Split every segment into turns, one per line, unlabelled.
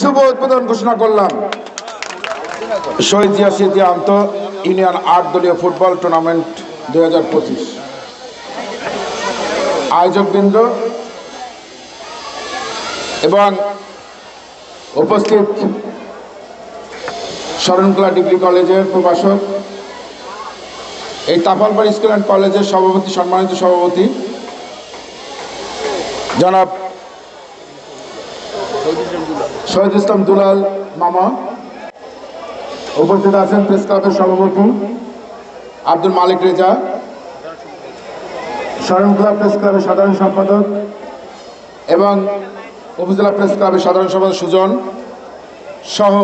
শুভ উদ্বোধন ঘোষণা করলাম। শহীদ জিয়া আন্ত ইউনিয়ন আট দলীয় ফুটবল টুর্নামেন্ট দুই হাজার পঁচিশ। আয়োজকবৃন্দ এবং উপস্থিত শরণকলা ডিগ্রি কলেজের প্রভাষক, এই তাপালপাড় স্কুল অ্যান্ড কলেজের সভাপতি, সম্মানিত সভাপতি, জনাব শহীদ ইসলাম দুলাল মামা। উপস্থিত আছেন প্রেস ক্লাবের সভাপতি আব্দুল মালিক রেজা। শরণকলা প্রেস ক্লাবের সাধারণ সম্পাদক এবং উপজেলা প্রেস ক্লাবের সাধারণ সম্পাদক সুজন সহ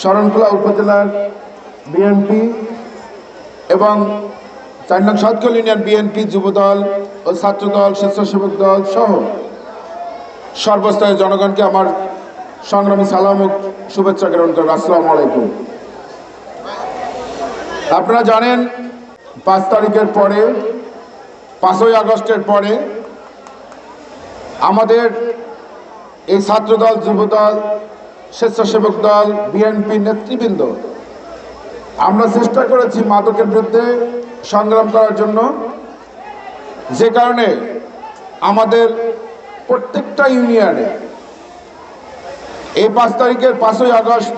শরণখোলা উপজেলার বিএনপি এবং চার নং সাতকল ইউনিয়ন বিএনপি যুবদল ও ছাত্রদল, স্বেচ্ছাসেবক দল সহ সর্বস্তরের জনগণকে আমার সংগ্রামী সালাম শুভেচ্ছা গ্রহণ করেন। আসসালামু আলাইকুম। আপনারা জানেন, পাঁচ তারিখের পরে, পাঁচই আগস্টের পরে আমাদের এই ছাত্রদল, যুবদল, স্বেচ্ছাসেবক দল বিএনপি নেতৃবৃন্দ, আমরা চেষ্টা করেছি মাদকের বিরুদ্ধে সংগ্রাম করার জন্য। যে কারণে আমাদের প্রত্যেকটা ইউনিয়নে। এই পাঁচ তারিখের পাঁচই আগস্ট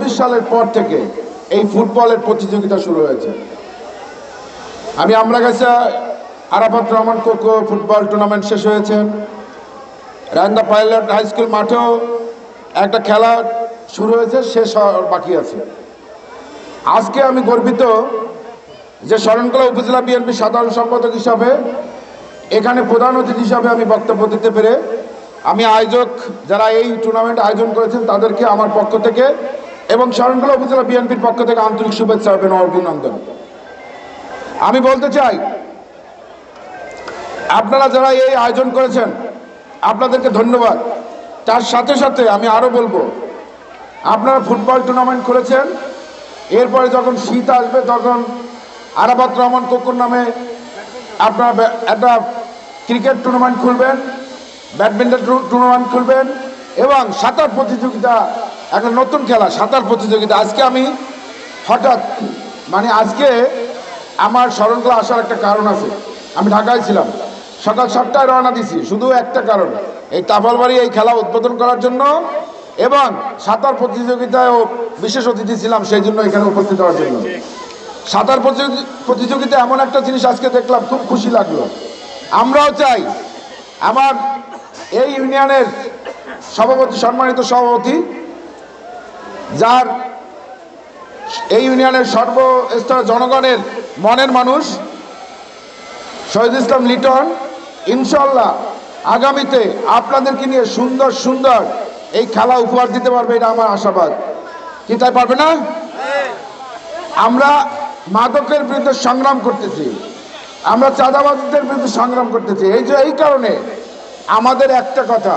দুই সালের পর থেকে এই ফুটবলের প্রতিযোগিতা শুরু হয়েছে। আমি আমরা কাছে আরাফাত রহমান কোকো ফুটবল টুর্নামেন্ট শেষ হয়েছে। রান্দা পাইলট হাই স্কুল মাঠেও একটা খেলা শুরু হয়েছে, শেষ হওয়ার বাকি আছে। আজকে আমি গর্বিত যে শরণকলা উপজেলা বিএনপি সাধারণ সম্পাদক হিসাবে এখানে প্রধান অতিথি হিসাবে আমি বক্তব্য দিতে পেরে আমি আয়োজক যারা এই টুর্নামেন্ট আয়োজন করেছেন তাদেরকে আমার পক্ষ থেকে এবং শরণকলা উপজেলা বিএনপির পক্ষ থেকে আন্তরিক শুভেচ্ছা এবং অভিনন্দন। আমি বলতে চাই, আপনারা যারা এই আয়োজন করেছেন, আপনাদেরকে ধন্যবাদ। তার সাথে সাথে আমি আরও বলব, আপনারা ফুটবল টুর্নামেন্ট করেছেন এরপরে যখন শীত আসবে তখন আরাবাত রহমান কোকুর নামে আপনারা একটা ক্রিকেট টুর্নামেন্ট খুলবেন, ব্যাডমিন্টন টুর্নামেন্ট খুলবেন, এবং সাঁতার প্রতিযোগিতা, একটা নতুন খেলা, সাঁতার প্রতিযোগিতা। আজকে আমি হঠাৎ মানে আজকে আমার স্মরণকলা আসার একটা কারণ আছে। আমি ঢাকায় ছিলাম। সকাল সাতটায় রওনা দিছি, শুধু একটা কারণ, এই তাপালবাড়ি এই খেলা উদ্বোধন করার জন্য এবং সাঁতার প্রতিযোগিতায়ও বিশেষ অতিথি ছিলাম, সেই জন্য এখানে উপস্থিত হওয়ার জন্য। সাঁতার প্রতিযোগি- প্রতিযোগিতা এমন একটা জিনিস আজকে দেখলাম, খুব খুশি লাগল। আমরাও চাই আমার এই ইউনিয়নের সভাপতি, সম্মানিত সভাপতি, যার এই ইউনিয়নের সর্বস্তর জনগণের মনের মানুষ, শহীদ ইসলাম লিটন ইনশাল্লাহ আগামীতে আপনাদেরকে নিয়ে সুন্দর সুন্দর এই খেলা উপহার দিতে পারবে, এটা আমার আশাবাদ। কি তাই পারবে না? আমরা মাদকের বিরুদ্ধে সংগ্রাম করতেছি। আমরা চাঁদাবাজদের বিরুদ্ধে সংগ্রাম করতেছি। এই যে, এই কারণে আমাদের একটা কথা,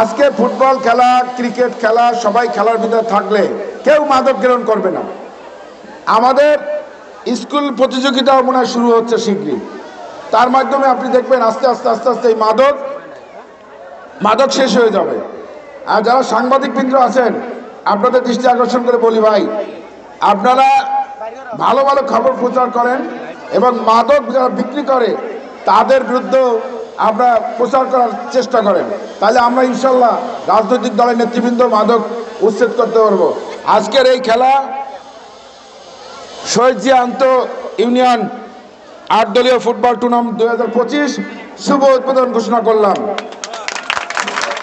আজকে ফুটবল খেলা, ক্রিকেট খেলা, সবাই খেলার ভিতরে থাকলে কেউ মাদক গ্রহণ করবে না। আমাদের স্কুল প্রতিযোগিতাও মনে শুরু হচ্ছে শীঘ্রই। তার মাধ্যমে আপনি দেখবেন আস্তে আস্তে আস্তে আস্তে এই মাদক মাদক শেষ হয়ে যাবে। আর যারা সাংবাদিক বৃন্দ আছেন, আপনাদের দৃষ্টি আকর্ষণ করে বলি ভাই, আপনারা ভালো ভালো খবর প্রচার করেন এবং মাদক যারা বিক্রি করে, তাদের বিরুদ্ধে আমরা প্রচার করার চেষ্টা করেন। তাহলে আমরা ইনশাল্লাহ রাজনৈতিক দলের নেতৃবৃন্দ মাদক উচ্ছেদ করতে পারব। আজকের এই খেলা শহীদ জিয়া আন্ত ইউনিয়ন আট দলীয় ফুটবল টুর্নামেন্ট দু হাজার পঁচিশ শুভ উদ্বোধন ঘোষণা করলাম।